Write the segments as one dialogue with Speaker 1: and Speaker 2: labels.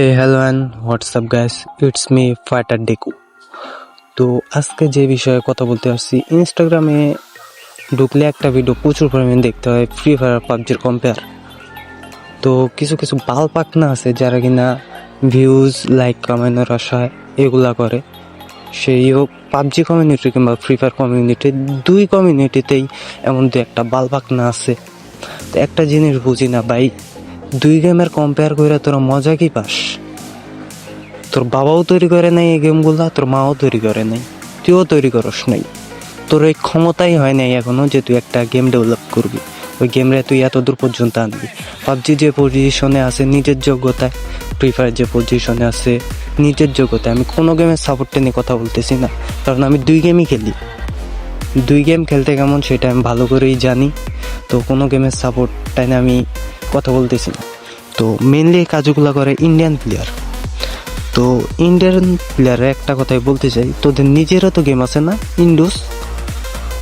Speaker 1: এই hello and WhatsApp gas it's me ফাটার ডেকু তো আজকে যে বিষয়ে কথা বলতে আসছি ইনস্টাগ্রামে ঢুকলে একটা ভিডিও প্রচুর পরিমাণে দেখতে হয় ফ্রি ফায়ার পাবজির কম্পেয়ার তো কিছু কিছু বাল পাকনা আছে যারা কিনা ভিউজ লাইক কমেন্টের আশায় এগুলা করে। সেই হোক পাবজি কমিউনিটি কিংবা ফ্রি ফায়ার কমিউনিটি দুই কমিউনিটিতেই এমন দু একটা বাল পাকনা আছে। তো একটা জিনিস বুঝি না ভাই দুই গেমের কম্পেয়ার করে তোরা মজা কি পাস? তোর বাবাও তৈরি করে নাই এই গেমগুলা, তোর মাও তৈরি করে নাই, তুইও তৈরি করস নাই। তোর ওই ক্ষমতাই হয় নাই এখনও যে তুই একটা গেম ডেভেলপ করবি। ওই গেমরে তুই এত দূর পর্যন্ত আনবি। পাবজি যে পজিশনে আছে, নিজের যোগ্যতায় ফ্রি ফায়ার যে পজিশনে আছে, নিজের যোগ্যতায়। আমি কোনো গেমের সাপোর্টে নিয়ে কথা বলতেছি না, কারণ আমি দুই গেমই খেলি। দুই গেম খেলতে কেমন সেটা আমি ভালো করেই জানি। তো কোনো গেমের সাপোর্টটাই না আমি কথা বলতেছি না। তো মেনলি এই কাজগুলো করে ইন্ডিয়ান প্লেয়ার তো ইন্ডিয়ান প্লেয়ারের একটা কথাই বলতে চাই, তোদের নিজেরও তো গেম আছে না ইন্ডুস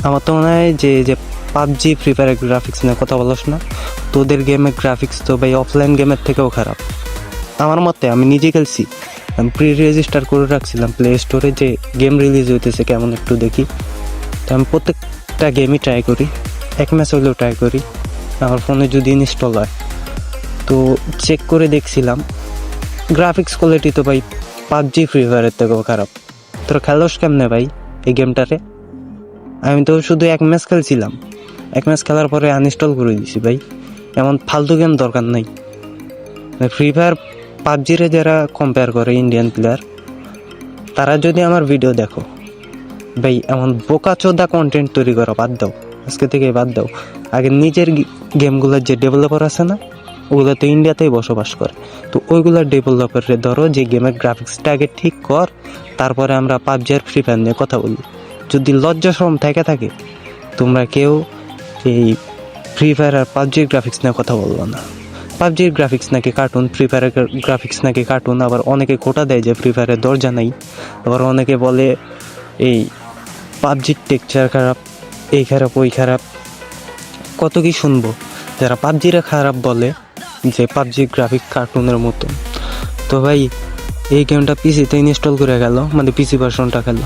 Speaker 1: আমার তো মনে হয় যে যে পাবজি ফ্রি ফায়ার গ্রাফিক্স নিয়ে কথা বলস না। তোদের গেমের গ্রাফিক্স তো ভাই অফলাইন গেমের থেকেও খারাপ। আমার মতে আমি নিজে খেলছি। আমি প্রি রেজিস্টার করে রাখছিলাম প্লে স্টোরে যে গেম রিলিজ হইতেছে কেমন একটু দেখি। তো আমি প্রত্যেকটা গেমই ট্রাই করি। এক ম্যাচ হলেও ট্রাই করি। আমার ফোনে যদি ইনস্টল হয়। তো চেক করে দেখছিলাম। গ্রাফিক্স কোয়ালিটি তো ভাই পাবজি ফ্রি ফায়ারের থেকেও খারাপ। তোর খেলোস কেমনে ভাই এই গেমটারে আমি তো শুধু এক ম্যাচ খেলছিলাম। এক ম্যাচ খেলার পরে আনইনস্টল করে দিছি ভাই। এমন ফালতু গেম দরকার নাই। ফ্রি ফায়ার পাবজিরে যারা কম্পেয়ার করে ইন্ডিয়ান প্লেয়ার তারা যদি আমার ভিডিও দেখো, ভাই এমন বোকা চোদা কন্টেন্ট তৈরি করো বাদ দাও। আজকে থেকে বাদ দাও। আগে নিজের গেমগুলোর যে ডেভেলপার আছে না, ওগুলো তো ইন্ডিয়াতেই বসবাস করে। তো ওইগুলোর ডেভেলপারে ধরো যে গেমের গ্রাফিক্সটা আগে ঠিক কর, তারপরে আমরা পাবজি আর ফ্রি ফায়ার নিয়ে কথা বলি। যদি লজ্জা শ্রম থেকে থাকে, তোমরা কেউ এই ফ্রি ফায়ার আর পাবজির গ্রাফিক্স নিয়ে কথা বলব না। পাবজির গ্রাফিক্স নাকি কার্টুন ফ্রি ফায়ারের গ্রাফিক্স নাকি কার্টুন আবার অনেকে কোটা দেয় যে ফ্রি ফায়ারের দরজা নাই। আবার অনেকে বলে এই পাবজির টেকচার খারাপ এই খারাপ, ওই খারাপ। কত কি শুনব? যারা পাবজিরা খারাপ বলে যে পাবজি গ্রাফিক কার্টুনের মতো। তো ভাই, এই গেমটা পিসিতে ইনস্টল করে গেল মানে পিসি ভার্সনটা গেল।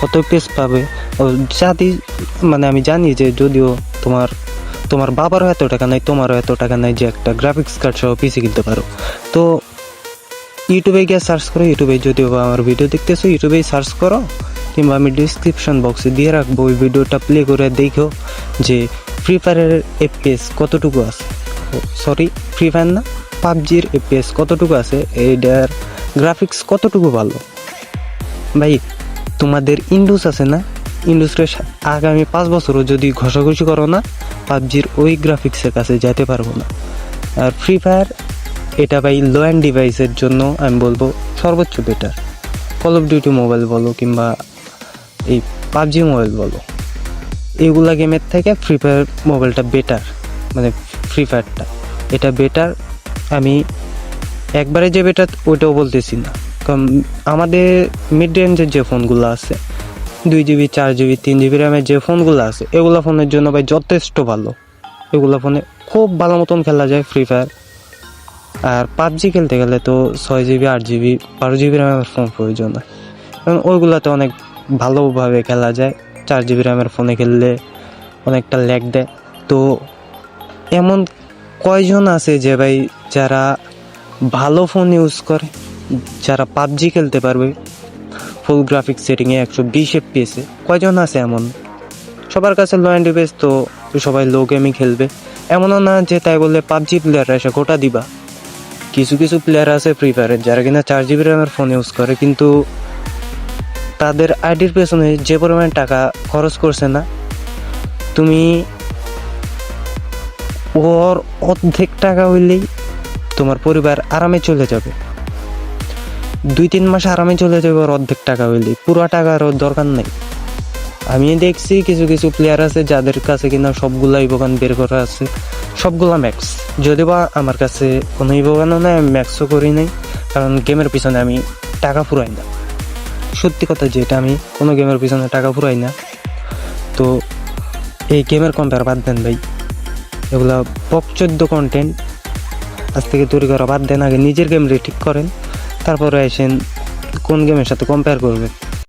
Speaker 1: কত পেজ পাবে? জাতি মানে আমি জানি যে যদিও তোমার তোমার বাবারও এত টাকা নাই, তোমারও এত টাকা নাই যে একটা গ্রাফিক্স কার্ড সহ পিসি কিনতে পারো। তো ইউটিউবে গিয়ে সার্চ করো ইউটিউবে যদিও আমার ভিডিও দেখতেছো ইউটিউবেই সার্চ করো কিংবা আমি ডিসক্রিপশন বক্সে দিয়ে রাখব ওই ভিডিওটা প্লে করে দেখো যে ফ্রি ফায়ারের এফপিএস কতটুকু আছে। সরি ফ্রি ফায়ার না, পাবজির এফপিএস কতটুকু আছে এইটার গ্রাফিক্স কতটুকু ভালো? ভাই, তোমাদের ইন্ডুস আছে না? ইন্ডুসরে আগামী পাঁচ বছরও যদি ঘষাঘষি করো না, পাবজির ওই গ্রাফিক্সের কাছে যেতে পারব না। আর ফ্রি ফায়ার এটা ভাই লো অ্যান্ড ডিভাইসের জন্য আমি বলব সর্বোচ্চ better Call of Duty mobile বলো কিংবা এই পাবজি মোবাইল বলো। এইগুলা গেমের থেকে ফ্রি ফায়ার মোবাইলটা বেটার মানে ফ্রি ফায়ারটা এটা বেটার আমি একবারে যে বেটার ওইটাও বলতেছি না। কারণ আমাদের মিড রেঞ্জের যে ফোনগুলো আছে, দুই জিবি চার জিবি তিন জিবি র্যামের যে ফোনগুলো আছে, এগুলো ফোনের জন্য ভাই যথেষ্ট ভালো। এগুলো ফোনে খুব ভালো মতন খেলা যায় ফ্রি ফায়ার আর পাবজি খেলতে গেলে তো ছয় জিবি আট জিবি বারো জিবি র্যামের ফোন প্রয়োজন হয়। কারণ ওইগুলোতে অনেক ভালোভাবে খেলা যায়। চার জিবি র্যামের ফোনে খেললে অনেকটা ল্যাগ দেয়। তো এমন কয়জন আছে যে ভাই যারা ভালো ফোন ইউজ করে, যারা পাবজি খেলতে পারবে? ফুল গ্রাফিক সেটিংয়ে একশো বিশ এফপিএসে কয়জন আছে এমন? সবার কাছে লো অ্যান্ড ডিভাইস তো সবাই লো গেমই খেলবে। এমনও না যে তাই বলে পাবজি প্লেয়াররা এসে গোটা দিবা। কিছু কিছু প্লেয়ার আছে ফ্রি ফায়ারের যারা কিনা চার জিবি র্যামের ফোন ইউজ করে, কিন্তু তাদের আইডির পেছনে যে পরিমাণ টাকা খরচ করছে না, তুমি ওর অর্ধেক টাকা হইলেই তোমার পরিবার আরামে চলে যাবে। দুই তিন মাস আরামে চলে যাবে ওর অর্ধেক টাকা হইলেই, পুরো টাকার ওর দরকার নেই। আমি দেখছি কিছু কিছু প্লেয়ার আছে যাদের কাছে কিনা সবগুলা ইভোগান বের করা আছে, সবগুলা ম্যাক্স যদিও বা আমার কাছে কোনো ইভোগানও নাই, আমি ম্যাক্সও করি নাই, কারণ গেমের পিছনে আমি টাকা ফুরাই না। সত্যি কথা যেটা আমি কোনো গেমের পিছনে টাকা ফুরাই না। তো এই গেমের কম্পেয়ার বাদ দেন ভাই। এগুলো এগুলা পকচোদ্দ কন্টেন্ট আজ থেকে তৈরি করা বাদ দেন। আগে নিজের গেম ঠিক করেন, তারপরে আসেন কোন গেমের সাথে কম্পেয়ার করবে